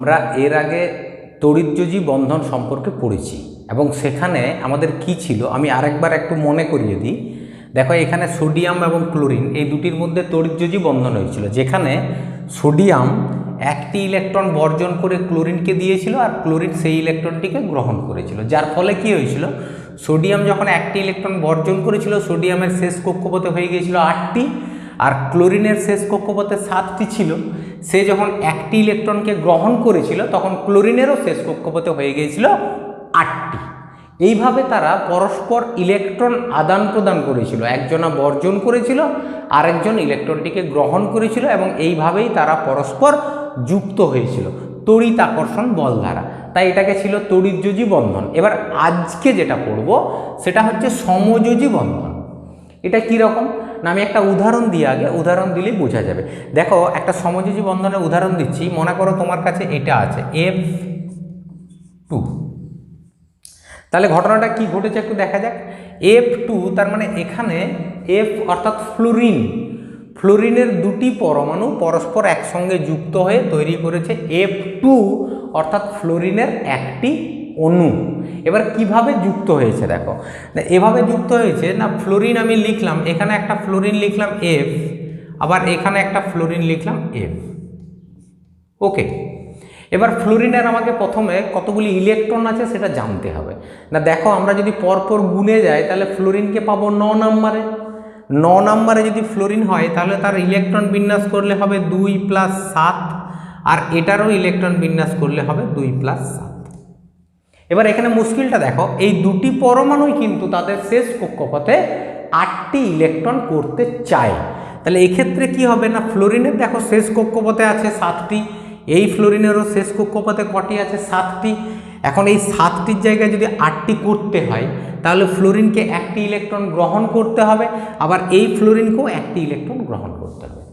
আমরা এর আগে তড়িৎযোজী বন্ধন সম্পর্কে পড়েছি এবং সেখানে আমাদের কি ছিল? আমি আরেকবার একটু মনে করিয়ে দিই। দেখো, এখানে সোডিয়াম এবং ক্লোরিন এই দুটির মধ্যে তড়িৎযোজী বন্ধন হয়েছিল, যেখানে সোডিয়াম একটি ইলেকট্রন বর্জন করে ক্লোরিনকে দিয়েছিল আর ক্লোরিন সেই ইলেকট্রনটিকে গ্রহণ করেছিল। যার ফলে কি হয়েছিল? সোডিয়াম যখন একটি ইলেকট্রন বর্জন করেছিল, সোডিয়ামের শেষ কক্ষপথে হয়ে গিয়েছিল আটটি আর ক্লোরিনের শেষ কক্ষপথে সাতটি ছিল। সে যখন একটি ইলেকট্রনকে গ্রহণ করেছিল, তখন ক্লোরিনেরও শেষ কক্ষপথে হয়ে গিয়েছিল আটটি। এইভাবে তারা পরস্পর ইলেকট্রন আদান প্রদান করেছিল। একজনা বর্জন করেছিল, আরেকজন ইলেকট্রনটিকে গ্রহণ করেছিল এবং এইভাবেই তারা পরস্পর যুক্ত হয়েছিল। তড়িৎ আকর্ষণ বল দ্বারা তাই এটাকে ছিল তড়িৎযোজী বন্ধন। এবার আজকে যেটা পড়ব, সেটা হচ্ছে সমযোজী বন্ধন। এটা কি রকম? না, আমি একটা উদাহরণ দিয়ে আগে, উদাহরণ দিলেই বোঝা যাবে। দেখো, একটা সমযোজী বন্ধনের উদাহরণ দিচ্ছি, মনে করো তোমার কাছে এটা আছে, এফ টু। তাহলে ঘটনাটা কি ঘটেছে একটু দেখা যাক। এফ টু, তার মানে এখানে এফ অর্থাৎ ফ্লোরিন। ফ্লোরিনের দুটি পরমাণু পরস্পর একসঙ্গে যুক্ত হয়ে তৈরি করেছে, এফ টু অর্থাৎ ফ্লোরিনের একটি অণু। এবার কীভাবে যুক্ত হয়েছে দেখো। এভাবে যুক্ত হয়েছে, না ফ্লোরিন আমি লিখলাম, এখানে একটা ফ্লোরিন লিখলাম এফ আবার এখানে একটা ফ্লোরিন লিখলাম এফ ওকে এবার ফ্লোরিনের আমাকে প্রথমে কতগুলি ইলেকট্রন আছে সেটা জানতে হবে। না, দেখো, আমরা যদি পরপর গুনে যাই, তাহলে ফ্লোরিনকে পাবো ন নাম্বারে। ন নাম্বারে যদি ফ্লোরিন হয়, তাহলে তার ইলেকট্রন বিন্যাস করলে হবে দুই প্লাস সাত আর এটারও ইলেকট্রন বিন্যাস করলে হবে দুই প্লাস সাত। এবার এখানে মুশকিলটা দেখো, এই দুটি পরমাণুই কিন্তু তাদের শেষ কক্ষপথে আটটি ইলেকট্রন করতে চায়। তাহলে এক্ষেত্রে কি হবে না ফ্লোরিনের দেখো শেষ কক্ষপথে আছে সাতটি, এই ফ্লোরিনেরও শেষ কক্ষপথে কটি আছে সাতটি। এখন এই সাতটির জায়গায় যদি আটটি করতে হয়, তাহলে ফ্লোরিনকে একটি ইলেকট্রন গ্রহণ করতে হবে, আবার এই ফ্লোরিনকেও একটি ইলেকট্রন গ্রহণ করতে হবে।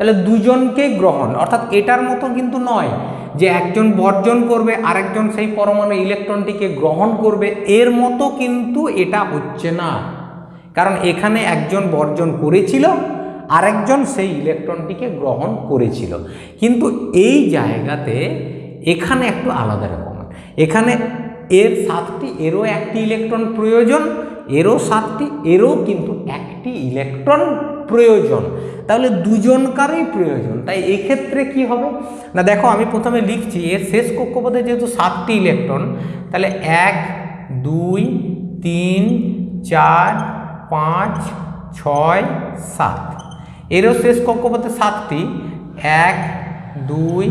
তাহলে দুজনকেই গ্রহণ, অর্থাৎ এটার মতো কিন্তু নয় যে একজন বর্জন করবে, আরেকজন সেই পরমাণু ইলেকট্রনটিকে গ্রহণ করবে, এর মতো কিন্তু এটা হচ্ছে না। কারণ এখানে একজন বর্জন করেছিল, আরেকজন সেই ইলেকট্রনটিকে গ্রহণ করেছিল। কিন্তু এই জায়গাতে এখানে একটু আলাদা রকম। এখানে এর সাতটি, এরও একটি ইলেকট্রন প্রয়োজন, এরও সাতটি, এরও কিন্তু একটি ইলেকট্রন প্রয়োজন। তাহলে দুজনকারই প্রয়োজন। তাই এক্ষেত্রে কি হবে? না, দেখো, আমি প্রথমে লিখছি, এর শেষ কক্ষপথে যেহেতু সাতটি ইলেকট্রন তাহলে এক, দুই, তিন, চার, পাঁচ, ছয়, সাত। এরও শেষ কক্ষপথে সাতটি। এক, দুই,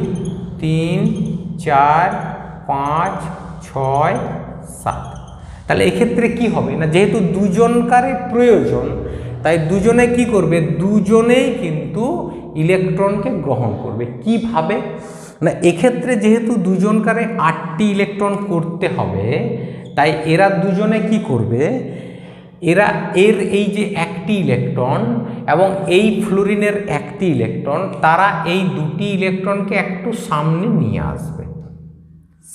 তিন, চার, পাঁচ, ছয়, সাত। তাহলে এক্ষেত্রে কি হবে? না, যেহেতু দুজনকারই প্রয়োজন তাই দুজনে কি করবে? দুজনেই কিন্তু ইলেকট্রনকে গ্রহণ করবে। কীভাবে? না, এক্ষেত্রে যেহেতু দুজনকারে আটটি ইলেকট্রন করতে হবে, তাই এরা দুজনে কি করবে? এরা, এর এই যে একটি ইলেকট্রন এবং এই ফ্লোরিনের একটি ইলেকট্রন, তারা এই দুটি ইলেকট্রনকে একটু সামনে নিয়ে আসবে।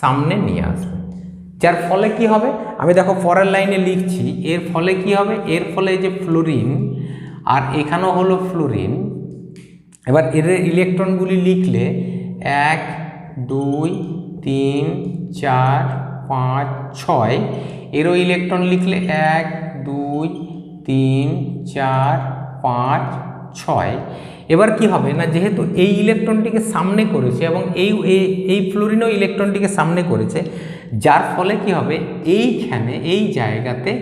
সামনে নিয়ে আসবে। যার ফলে কি হবে? আমি দেখো পরের লাইনে লিখছি, এর ফলে কি হবে? এর ফলে যে ফ্লোরিন আর এখানেও হলো ফ্লোরিন এবার এর ইলেকট্রনগুলি লিখলে এক, দুই, তিন, চার, পাঁচ, ছয়, এরও ইলেকট্রন লিখলে এক, দুই, তিন, চার, পাঁচ, ছয়। এবার কি হবে না, যেহেতু এই ইলেকট্রনটিকে সামনে করেছে এবং এই, এই- এই ফ্লোরিনও ইলেকট্রনটিকে সামনে করেছে যার ফলে কি হবে? এইখানে, এই জায়গাতে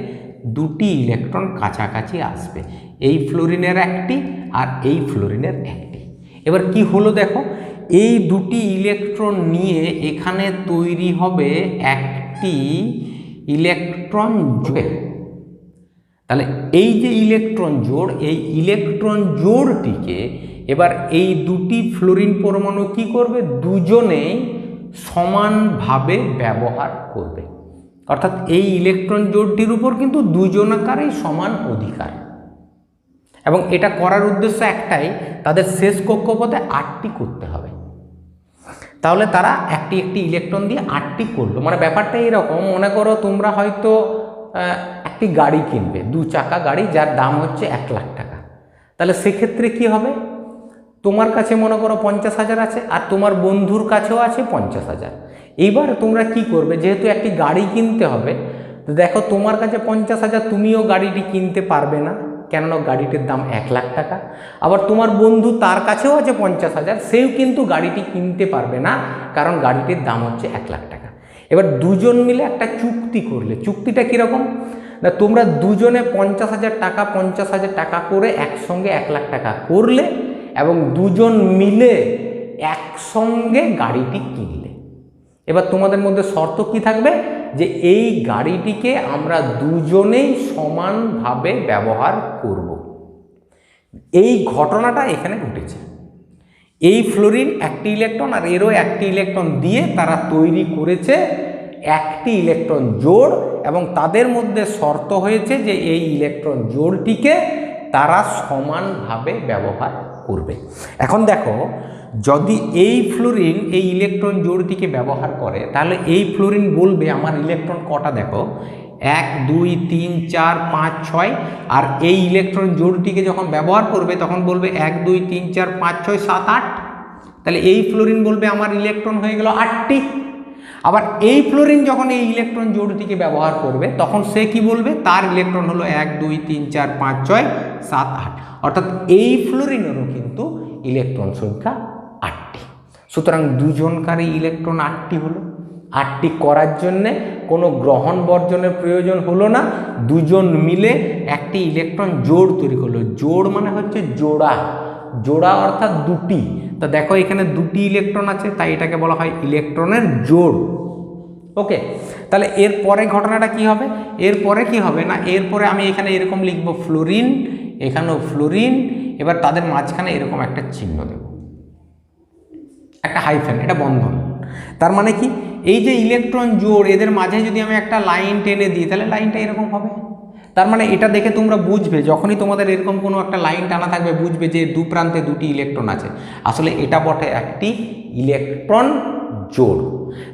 দুটি ইলেকট্রন কাছাকাছি আসবে। এই ফ্লোরিনের একটি আর এই ফ্লোরিনের একটি। এবার কি হলো দেখো? এই দুটি ইলেকট্রন নিয়ে এখানে তৈরি হবে একটি ইলেকট্রন জোড়। তাহলে এই যে ইলেকট্রন জোড়, এই ইলেকট্রন জোড়টিকে এবার এই দুটি ফ্লোরিন পরমাণু কি করবে? দুজনেই সমানভাবে ব্যবহার করবে। অর্থাৎ এই ইলেকট্রন জোড়টির উপর কিন্তু দুজনাকারই সমান অধিকার। এবং এটা করার উদ্দেশ্য একটাই, তাদের শেষ কক্ষপথে আটটি করতে হবে। তাহলে তারা একটি একটি ইলেকট্রন দিয়ে আটটি করল। মানে ব্যাপারটা এরকম, মনে করো তোমরা হয়তো একটি গাড়ি কিনবে, দু চাকা গাড়ি যার দাম হচ্ছে এক লাখ টাকা। তাহলে সেক্ষেত্রে কি হবে? তোমার কাছে মনে করো পঞ্চাশ হাজার আছে আর তোমার বন্ধুর কাছেও আছে পঞ্চাশ হাজার। এইবার তোমরা কি করবে? যেহেতু একটি গাড়ি কিনতে হবে, তো দেখো তোমার কাছে পঞ্চাশ হাজার, তুমিও গাড়িটি কিনতে পারবে না। কেননা গাড়িটির দাম এক লাখ টাকা। আবার তোমার বন্ধু তার কাছেও আছে পঞ্চাশ হাজার, সেও কিন্তু গাড়িটি কিনতে পারবে না, কারণ গাড়িটির দাম হচ্ছে এক লাখ টাকা। এবার দুজন মিলে একটা চুক্তি করলে, চুক্তিটা কীরকম? না, তোমরা দুজনে পঞ্চাশ হাজার টাকা, পঞ্চাশ হাজার টাকা করে একসঙ্গে এক লাখ টাকা করলে এবং দুজন মিলে একসঙ্গে গাড়িটি কিনলে। এবার তোমাদের মধ্যে শর্ত কি থাকবে? যে এই গাড়িটিকে আমরা দুজনেই সমানভাবে ব্যবহার করব। এই ঘটনাটা এখানে ঘটেছে। এই ফ্লোরিন একটি ইলেকট্রন আর এরও একটি ইলেকট্রন দিয়ে তারা তৈরি করেছে একটি ইলেকট্রন জোড় এবং তাদের মধ্যে শর্ত হয়েছে যে এই ইলেকট্রন জোড়টিকে তারা সমানভাবে ব্যবহার করবে। এখন দেখো, যদি এই ফ্লোরিন এই ইলেকট্রন জোড়টিকে ব্যবহার করে, তাহলে এই ফ্লোরিন বলবে আমার ইলেকট্রন কটা দেখো? এক, দুই, তিন, চার, পাঁচ, ছয়, আর এই ইলেকট্রন জোড়টিকে যখন ব্যবহার করবে, তখন বলবে এক, দুই, তিন, চার, পাঁচ, ছয়, সাত, আট। তাহলে এই ফ্লোরিন বলবে আমার ইলেকট্রন হয়ে গেল আটটি। আবার এই ফ্লোরিন যখন এই ইলেকট্রন জোড়টিকে ব্যবহার করবে, তখন সে কি বলবে? তার ইলেকট্রন হলো এক, দুই, তিন, চার, পাঁচ, ছয়, সাত, আট। অর্থাৎ এই ফ্লোরিনেরও কিন্তু ইলেকট্রন সংখ্যা আটটি। সুতরাং দুজনকারই ইলেকট্রন আটটি হলো। আটটি করার জন্যে কোনো গ্রহণ বর্জনের প্রয়োজন হলো না। দুজন মিলে একটি ইলেকট্রন জোড় তৈরি করল। জোড় মানে হচ্ছে জোড়া। জোড়া অর্থাৎ দুটি। তা দেখো এখানে দুটি ইলেকট্রন আছে, তাই এটাকে বলা হয় ইলেকট্রনের জোড়। ওকে তাহলে এর পরে ঘটনাটা কি হবে? এরপরে কি হবে না? এরপরে আমি এখানে এরকম লিখব ফ্লোরিন এখানেও ফ্লোরিন এবার তাদের মাঝখানে এরকম একটা চিহ্ন দেব। একটা হাইফেন এটা বন্ধন। তার মানে কি? এই যে ইলেকট্রন জোড়, এদের মাঝে যদি আমি একটা লাইন টেনে দিই, তাহলে লাইনটা এরকম হবে? তার মানে এটা দেখে তোমরা বুঝবে, যখনই তোমাদের এরকম কোনো একটা লাইন টানা থাকবে, বুঝবে যে দু প্রান্তে দুটি ইলেকট্রন আছে। আসলে এটা বটে একটি ইলেকট্রন জোড়।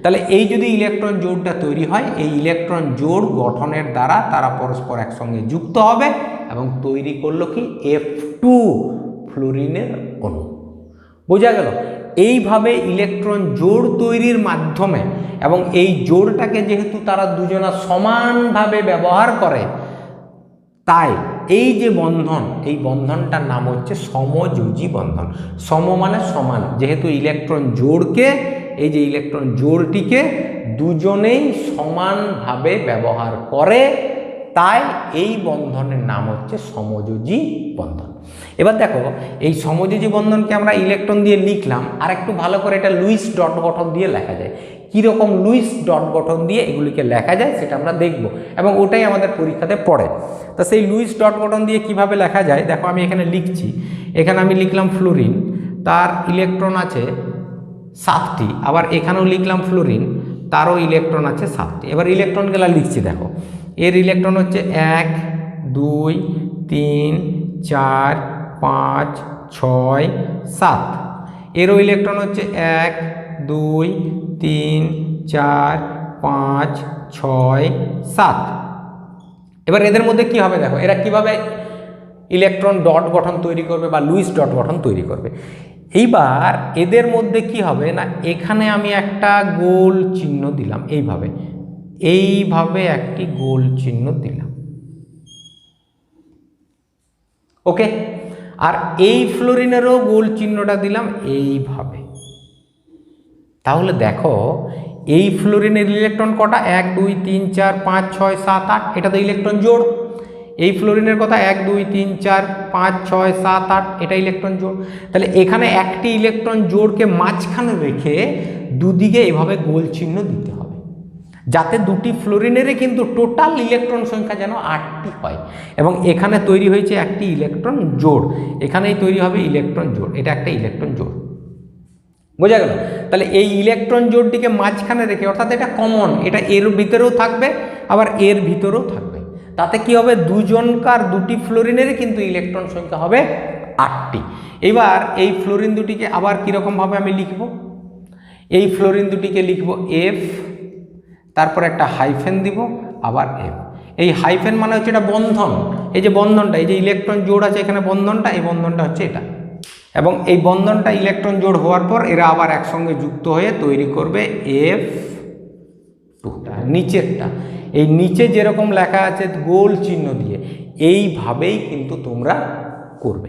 তাহলে এই যদি ইলেকট্রন জোড়টা তৈরি হয়, এই ইলেকট্রন জোড় গঠনের দ্বারা তারা পরস্পর একসঙ্গে যুক্ত হবে এবং তৈরি করল কি? এফ টু ফ্লোরিনের অণু। বোঝা গেল? এইভাবে ইলেকট্রন জোড় তৈরির মাধ্যমে এবং এই জোড়টাকে যেহেতু তারা দুজনা সমানভাবে ব্যবহার করে তাই এই যে বন্ধন, এই বন্ধনটার নাম হচ্ছে সমযোজী বন্ধন। সম মানে সমান, যেহেতু ইলেকট্রন জোড়কে, এই যে ইলেকট্রন জোড়টিকে দুজনেই সমানভাবে ব্যবহার করে তাই এই বন্ধনের নাম হচ্ছে সমযোজী বন্ধন। এবার দেখো, এই সমযোজী বন্ধনকে আমরা ইলেকট্রন দিয়ে লিখলাম, আর একটু ভালো করে এটা লুইস ডট গঠন দিয়ে লেখা যায়। কীরকম লুইস ডট গঠন দিয়ে এগুলিকে লেখা যায় সেটা আমরা দেখব, এবং ওটাই আমাদের পরীক্ষাতে পড়ে। তা সেই লুইস ডট গঠন দিয়ে কীভাবে লেখা যায়, দেখো আমি এখানে লিখছি। এখানে আমি লিখলাম ফ্লোরিন তার ইলেকট্রন আছে সাতটি, আবার এখানেও লিখলাম ফ্লোরিন তারও ইলেকট্রন আছে সাতটি। এবার ইলেকট্রনগুলো লিখছি, দেখো। এর ইলেকট্রন হচ্ছে এক, দুই, তিন, চার, পাঁচ, ছয়, সাত। এরও ইলেকট্রন হচ্ছে এক, দুই, তিন, চার, পাঁচ, ছয়, সাত। এবার এদের মধ্যে কি হবে দেখো, এরা কীভাবে ইলেকট্রন ডট গঠন তৈরি করবে বা লুইস ডট গঠন তৈরি করবে? এইবার এদের মধ্যে কি হবে না, এখানে আমি একটা গোল চিহ্ন দিলাম এইভাবে। এইভাবে একটি গোল চিহ্ন দিলাম। ওকে? আর এই ফ্লোরিনেরও গোল চিহ্নটা দিলাম এইভাবে। তাহলে দেখো, এই ফ্লোরিনের ইলেকট্রন কটা? এক, দুই, তিন, চার, পাঁচ, ছয়, সাত, আট। এটা তো ইলেকট্রন জোড়। এই ফ্লোরিনের কথা এক, দুই, তিন, চার, পাঁচ, ছয়, সাত, আট, এটা ইলেকট্রন জোড়। তাহলে এখানে একটি ইলেকট্রন জোড়কে মাঝখানে রেখে দুদিকে এভাবে গোল চিহ্ন দিতে যাতে দুটি ফ্লোরিনেরই কিন্তু টোটাল ইলেকট্রন সংখ্যা যেন আটটি হয়। এবং এখানে তৈরি হয়েছে একটি ইলেকট্রন জোড়। এখানেই তৈরি হবে ইলেকট্রন জোড়। এটা একটা ইলেকট্রন জোড়। বোঝা গেল? তাহলে এই ইলেকট্রন জোড়টিকে মাঝখানে রেখে, অর্থাৎ এটা কমন এটা এর ভিতরেও থাকবে, আবার এর ভিতরেও থাকবে। তাতে কি হবে? দুজনকার দুটি ফ্লোরিনেরই কিন্তু ইলেকট্রন সংখ্যা হবে আটটি। এবার এই ফ্লোরিন দুটিকে আবার কীরকমভাবে আমি লিখব? এই ফ্লোরিন দুটিকে লিখব এফ তারপর একটা হাইফেন দিব, আবার এফ এই হাইফেন মানে হচ্ছে এটা বন্ধন। এই যে বন্ধনটা, এই যে ইলেকট্রন জোড় আছে এখানে বন্ধনটা, এই বন্ধনটা হচ্ছে এটা। এবং এই বন্ধনটা ইলেকট্রন জোড় হওয়ার পর এরা আবার একসঙ্গে যুক্ত হয়ে তৈরি করবে এফ টুটা নিচেরটা। এই নিচে যেরকম লেখা আছে গোল চিহ্ন দিয়ে, এইভাবেই কিন্তু তোমরা করবে।